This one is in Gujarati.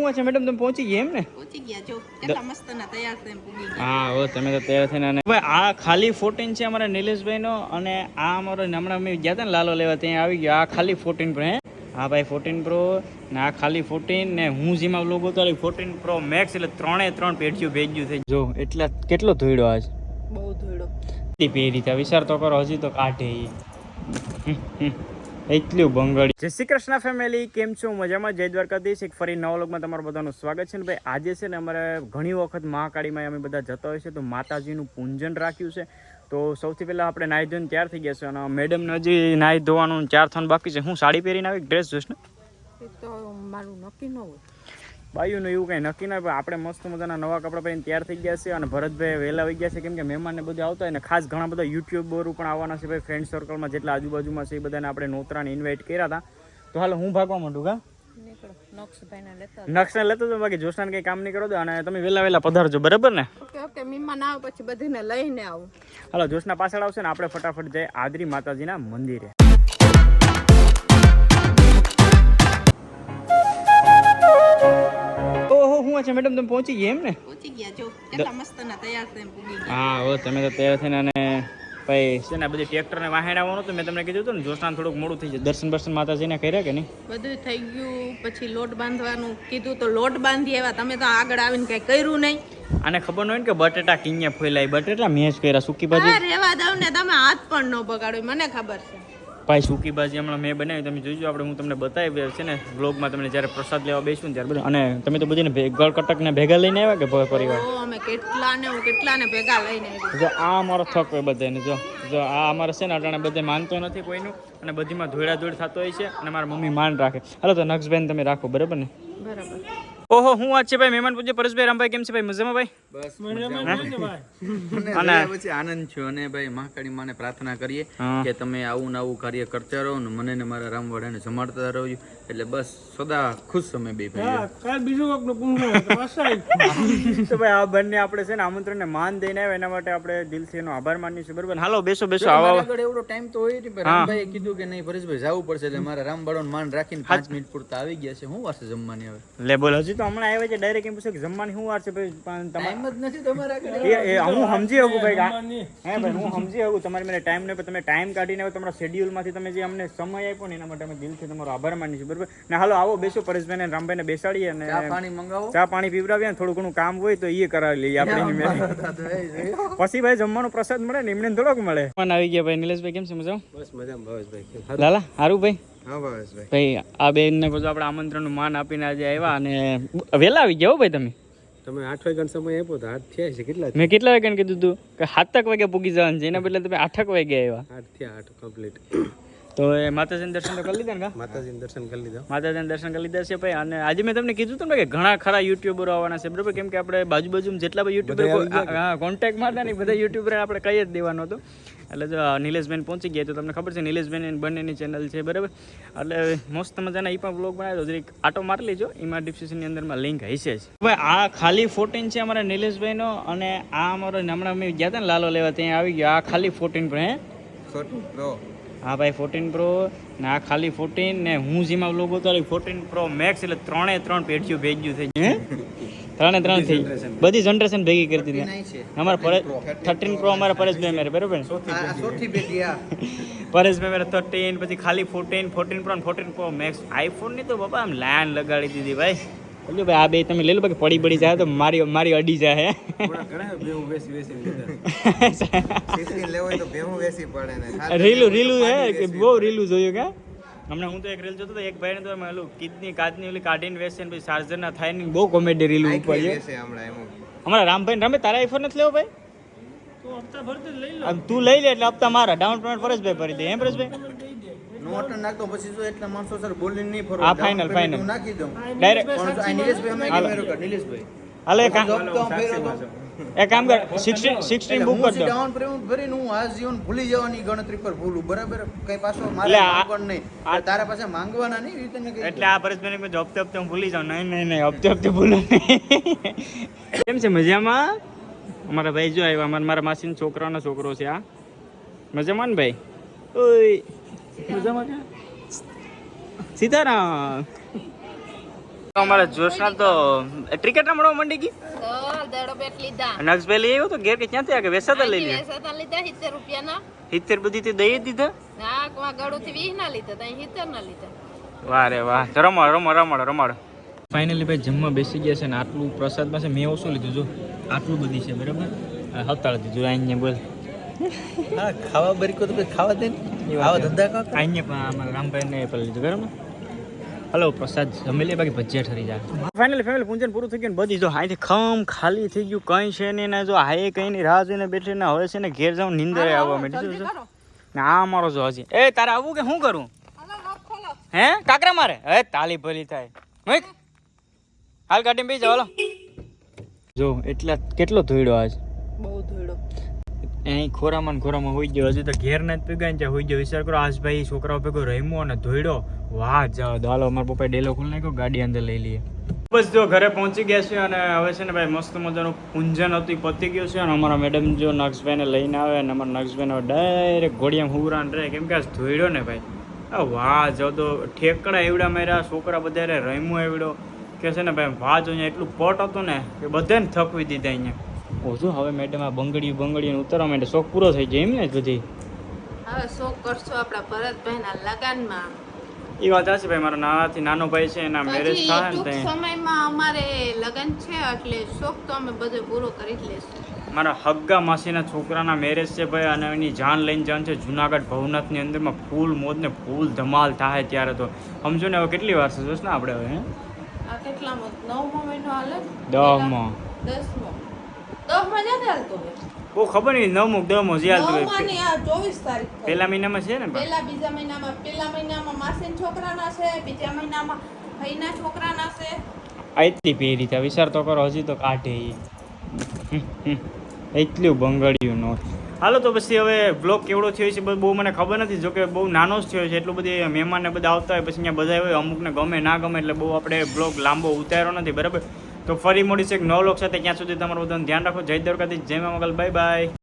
શું છે મેડમ તમે પહોંચી ગયા એમ ને? પહોંચી ગયા જો કેટલા મસ્ત ના તૈયાર થઈને પૂગી ગયા હા ઓ તમે તો તૈયાર થઈને અને ભાઈ આ ખાલી ફોર્ટીન છે અમારા નિલેશભાઈનો અને આ અમારો હમણાં અમે ગયા હતા ને લાલો લેવા ત્યાં આવી ગયો. આ ખાલી ફોર્ટીન પ્રો હે? હા ભાઈ ફોર્ટીન પ્રો ને આ ખાલી ફોર્ટીન ને હું જેમાં લોગો ઉતારી ફોર્ટીન પ્રો મેક્સ એટલે ત્રણે ત્રણ પેઢીઓ ભેગ્યું થઈ. જો એટલા કેટલો ધોઈડો આજ? બહુ ધોઈડો પહેરી ત્યાં વિચાર તો કરો હજી તો કાઢે. એટલું બંગાળી. જય શ્રી કૃષ્ણ ફેમિલી કેમ છો? મજામાં? જય દ્વારકાધીશ. એક ફરી નવા લોકમાં તમારું બધાનું સ્વાગત છે ને ભાઈ આજે છે ને અમારે ઘણી વખત મહાકાળીમાં અમે બધા જતા હોય છે તો માતાજીનું પૂંજન રાખ્યું છે. તો સૌથી પહેલાં આપણે નાહી ધોઈને તૈયાર થઈ ગયા છે અને મેડમને હજી નાહી ધોવાનું ચાર થવાનું બાકી છે. હું સાડી પહેરીને આવી ડ્રેસ જોઈશ ને? તો મારું નક્કી ન હોય. બાયુનું એવું કંઈ નક્કી ના પણ આપણે મસ્ત મજાના નવા કપડાં પહેરીને તૈયાર થઈ ગયા છે અને ભરતભાઈ વહેલા આવી ગયા છે. કેમ કે મહેમાનને બધા આવતા હોય ને ખાસ ઘણા બધા યુટ્યુબરો પણ આવવાના છે ભાઈ ફ્રેન્ડ સર્કલમાં જેટલા આજુબાજુમાં છે એ બધાને આપણે નોતરાને ઇન્વાઇટ કર્યા હતા. તો હાલ હું ભાગવા માંડું કા નક્ષને લેતો તો બાકી જોશનાને કંઈ કામ નહીં કરો દો અને તમે વહેલા વહેલા પધારજો બરાબર ને? ઓકે ઓકે મહેમાન આવે પછી બધીને લઈને આવો. હાલો જોશના પાછળ આવશે ને આપણે ફટાફટ જઈએ આદરી માતાજીના મંદિરે. છે મેડમ તમે પહોંચી ગયા એમ ને? પહોંચી ગયા જો કેટલા મસ્ત ના તૈયાર થઈને પૂગી ગયા. હા હો તમે તો તૈયાર થઈને અને ભાઈ છે ને આ બધી ટ્રેક્ટરને વાહેણ આવવાનું હતું મેં તમને કીધું હતું ને જોશના થોડુંક મોડું થઈ જાય. દર્શન બર્શન માતાજીને કર્યા કે નહીં? બધું થઈ ગયું પછી લોટ બાંધવાનું. કીધું તો લોટ બાંધી આવ્યા તમે તો આગળ આવીને કઈ કર્યું નહીં. આને ખબર ન હોય ને કે બટેટા કિંયા ફોલાય બટેટા મેચ કર્યા સુકી ભાજી? રેવા દઉં ને તમે હાથ પણ ન બગાડો મને ખબર છે. ભાઈ સૂકી ભાજી હમણાં મેં બનાવી તમે જોઈજો આપણે હું તમને બતાવી છે ને બ્લોગમાં તમને જ્યારે પ્રસાદ લેવા બેસું ને ત્યારે બધું. અને તમે તો બધીને ગળ કટકને ભેગા લઈને આવ્યા કે ભાઈ પરિવાર? અમે કેટલા ને હું કેટલા ને ભેગા લઈને જો આ અમારો થક હોય બધાને જો. જો આ અમારે છે ને અટાણે બધે માનતો નથી કોઈનું અને બધીમાં ધોળા ધોળ થતો હોય છે અને મારા મમ્મી માન રાખે. હાલો તો નક્ષબેન તમે રાખો બરાબર ને? બરાબર. ઓહો હું વાત છે ભાઈ મહેમાન પૂજ્ય પરેશભાઈ રામભાઈ કેમ છે ભાઈ? મજામાં ભાઈ? બસ મજામાં. અને અને પછી આનંદ છું અને ભાઈ મહાકાળી માને પ્રાર્થના કરીએ કે તમે આવું ને આવું કાર્ય કરતા રહો ને મને ને મારા રામવાડાને જમાડતા રહો. એટલે બસ સદા ખુશ સમય બે ભાઈ તો ભાઈ આ બંને આપણે છે ને આમંત્રણને માન દઈને આવ્યા એના માટે આપણે દિલથી એનો આભાર માનીએ છીએ બરાબર? હાલો બેસો બેસો આવો આગળ એવડો ટાઈમ તો હોય નહીં પણ રામભાઈએ કીધું કે નહીં પરેશભાઈ જવું પડશે એટલે મારા રામબાળો માન રાખીને પાંચ મિનિટ પૂરતા આવી ગયા છે. હું વાસે જમવાની આવે? લે બોલ હજી. તો હમણાં આવ્યા છે ડાયરેક્ટ એમ પૂછે કે જમવાની શું વાર છે ભાઈ? ટાઈમ જ નથી તમારા આગળ. હું સમજી શકું ભાઈ હે ભાઈ હું સમજી શકું. તમારી મને ટાઈમ નહીં તમે ટાઈમ કાઢીને તમારા શેડ્યુલમાંથી તમે જે અમને સમય આપ્યો ને એના માટે અમે દિલથી તમારો આભાર માનીશું છીએ બરાબર ને હાલો આવો બેસો પરેશભાઈને રામભાઈ ને બેસાડીએ અને ચા પાણી મંગાવો. ચા પાણી પીવડાવીએ થોડું ઘણું કામ હોય તો એ કરાવી લઈએ આપણે પછી ભાઈ જમવાનો પ્રસાદ મળે ને એમને થોડોક મળે. પણ આવી ગયા ભાઈ નિલેશભાઈ કેમ છે? મજા બસ મજામાં ભાવેશભાઈ લાલા સારું ભાઈ? ભાઈ. આ બેનને બધું આપણે આમંત્રણનું માન આપીને આજે આવ્યા અને વહેલા આવી ગયા હો ભાઈ તમે? તમે આઠ વાગ્યાનો સમય આપ્યો તો આઠ થયા છે કેટલા મેં કેટલા વાગ્યાને કીધું હતું કે સાતક વાગ્યા પૂગી જવાનું છે એના બદલે તમે આઠક વાગે આવ્યા. આઠ થયા આઠ કમ્પ્લીટ તો એ માતાજીના દર્શન તો કરી લીધા ને માતાજીને દર્શન કરી લીધા. માતાજીના દર્શન કરી લીધા છે ભાઈ. અને આજે મેં તમને કીધું હતું ને કે ઘણા ખરા યુટ્યુબરો આવવાના છે બરાબર? કેમ કે આપણે બાજુ બાજુ જેટલા પણ યુટ્યુબર હા કોન્ટેક્ટમાં હતા ને બધા યુટ્યુબર આપણે કહી જ દેવાનો હતો. એટલે જો નિલેશબેન પહોંચી ગયા તો તમને ખબર છે નિલેશબેન એની બંનેની ચેનલ છે બરાબર? એટલે મસ્ત મજાના એ પણ બ્લોગ બનાવ્યો જરીક આટો મારી લેજો એમાં ડિસ્ક્રિપ્શનની અંદરમાં લિંક હશે જ. ભાઈ આ ખાલી ફોર્ટીન છે અમારા નિલેશભાઈનો અને આ અમારો હમણાં અમે ગયા હતા ને લાલો લેવા ત્યાં આવી ગયો. આ ખાલી ફોર્ટીન પણ હે? હા ભાઈ ફોર્ટીન પ્રો ને આ ખાલી ફોર્ટીન ને હું જેમાં લોગો ઉતારી ફોર્ટીન પ્રો મેક્સ એટલે ત્રણે ત્રણ પેઢીઓ ભેગ્યું થઈ ગયું. હે? ત્રણે ત્રણ થઈ બધી જનરેશન ભેગી કરી દીધી. અમારા પરેશ થર્ટીન પ્રો અમારા પરેશભાઈ મેરે બરાબર? પરેશભાઈ મેરે થર્ટીન પછી ખાલી fourteen fourteen pro fourteen pro max આઈફોનની તો બાપા આમ લાઈન લગાડી દીધી ભાઈ. બોલ્યો ભાઈ આ બે તમે લઈ લો બાકી પડી પડી જાય તો મારી મારી અડી જાય. રીલું રીલું હે કે બહુ રીલું જોયું કે? હમણાં હું તો એક રીલ જોતો હતો એક ભાઈને તો એમ હેલું કિડની કાચની ઓલી કાઢીને વેસે પછી ચાર્જર ના થાય ને બહુ કોમેડી રીલ ઉપર હમણાં રામભાઈ રમે તારા આઈફોન નથી લેવો ભાઈ? તું લઈ લે. એટલે હપ્તા મારા. ડાઉન પેમેન્ટ પરેશભાઈ ભરી દે. એમ પરેશભાઈ નોટ નાખતો પછી જો એટલા માણસો સર બોલી નહીં ફરો આ ફાઇનલ ફાઇનલ હું નાખી દઉં. ડાયરેક્ટ પણ આ નિલેશભાઈ અમે હાલો. કેમેરો કર નિલેશભાઈ. હાલે એક કામ કર સિક્સટીન સિક્સટીન એટલે બુક હું દો ડાઉન પેમેન્ટ ભરીને હું આ જીવન ભૂલી જવાની ગણતરી પર ભૂલું. બરાબર? કઈ પાછો મારે આ- માંગવાનું નહીં. તારા પાસે માંગવાના નહીં રીતે ને એટલે આ પરેશભાઈ મેં હપ્તે હપ્તે હું ભૂલી જાઉં. નહીં નહીં નહીં હપ્તે હપ્તે ભૂલું નહીં. કેમ છે? મજામાં? અમારા ભાઈ જો આવ્યા. અમારા મારા માસીનો છોકરાનો છોકરો છે આ. મજામાં ને ભાઈ? ઓય. મજામાં? કે સીતારામ અમારા જોશના તો ક્રિકેટ રમવા મંડી ગઈ? દડો બેટ લીધા. નક્ષ પેલી આવ્યો તો ઘેર કે ક્યાંથી વેસાતા લઈ વેસાતા લીધા સિત્તેર રૂપિયાના. સિત્તેર બધી થી દઈ દીધા? ના કવા ગળુથી વીસ ના લીધા ત્યાં સિત્તેર ના લીધા. વાહ રે વાહ. રમાડ રમાડ રમાડ રમાડ. ફાઇનલી ભાઈ જમવા બેસી ગયા છે ને આટલું પ્રસાદમાં છે મેં ઓછું લીધું? જો આટલું બધી છે બરાબર? હતાળ દીધું અહીંયા બોલ. હા ખાવા બરીકો તો ખાવા દે ને? આવા ધંધા કા અહીંયા પણ અમારા રામભાઈને પેલું લીધું બરાબર? હલો પ્રસાદ જમી લે બાકી ભજીયા ઠરી જાય. ફાઇનલી ફેમિલી પૂંજન પૂરું થઈ ગયું બધી. જો હાઈથી ખમ ખાલી થઈ ગયું કંઈ છે નહીં ને જો હાએ કંઈ નહીં રાહ જોઈને બેઠી ને હવે છે ને ઘેર જાઉં નીંદર આવવા માંડી છે ને આ અમારો જો હજી. એ તારે આવું કે શું કરું? હે કાકરા મારે? હે તાલી ભલી થાય. મૂક. હાલ ગાડી બેસી જાવ હાલો. જો એટલા કેટલો ધોઈડો આજ? બહુ ધોળો અહીં ખોરામાં ખોરામાં હોઈ ગયો. હજી તો ઘેર જ પીગાય ને હોઈ ગયો. વિચાર કરો, આજ ભાઈ છોકરાઓ ભેગો રમ્યો અને ધોઈડો વાહ, જાઓ, દાલો. અમારા પપ્પાએ ડેલો ખોલી નાખ્યો, ગાડી અંદર લઈ લઈએ. બસ જો, ઘરે પહોંચી ગયા છે અને હવે છે ને ભાઈ મસ્ત મજાનું પૂંજન હતું પતી ગયું છે અને અમારા મેડમ જો નક્ષભાઈને લઈને આવે અને અમારા નક્ષભાઈને ડાયરેક્ટ ઘોડિયામાં હુવરાન રહે. કેમ કે આજ ધોઈડો ને ભાઈ. આ વાહ જો તો ઠેકડા એવડા માર્યા, છોકરા બધા રમ્યો એવડો. કે છે ને ભાઈ, વાહ, જો અહીંયા એટલું પટ હતું ને, કે બધાને થકવી દીધા અહીંયા. ઓછું હવે મેડમ આ બંગડી બંગડી ઉતારવા માટે શોખ પૂરો થઈ જાય એમ ને બધી. હવે શોખ કરશો આપણા ભરતભાઈના લગનમાં. એ વાત હશે ભાઈ મારા નાનાથી નાનો ભાઈ છે એના મેરેજ થાય ને ત્યાં સમયમાં અમારે લગન છે એટલે શોખ તો અમે બધો પૂરો કરી જ લેશું. મારા હગ્ગા માસીના છોકરાના મેરેજ છે ભાઈ અને એની જાન લઈને જાન છે જુનાગઢ ભવનાથની અંદરમાં ફૂલ મોજ ને ફૂલ ધમાલ થાય ત્યારે તો. સમજો ને હવે કેટલી વાર છે જોશ ને આપણે હવે કેટલામો નવમો મહિનો હાલે? દસમો દસમો. દસમાં બહુ ખબર નહીં નવમો દમો જે હાલતું હોય ચોવીસ તારીખ. પહેલા મહિનામાં છે ને? પહેલા બીજા મહિનામાં પહેલા મહિનામાં માસીના છોકરાના છે બીજા મહિનામાં ભાઈના છોકરાના છે આટલી પહેરી ત્યાં વિચાર તો કરો હજી તો કાઢે હમ. એટલું બંગડ્યું નો હાલો તો પછી હવે બ્લોગ કેવડો થયો છે બહુ મને ખબર નથી જોકે બહુ નાનો જ થયો છે એટલું બધી મહેમાન ને બધા આવતા હોય પછી અહીંયા બધા હોય અમુકને ગમે ના ગમે એટલે બહુ આપણે બ્લોગ લાંબો ઉતાર્યો નથી બરાબર તો ફરી મળીશું એક નવો લોક સાથે. ત્યાં સુધી તમારું બધાનું ધ્યાન રાખો. જય દ્વારકાથી જય મા મંગલ. Bye bye.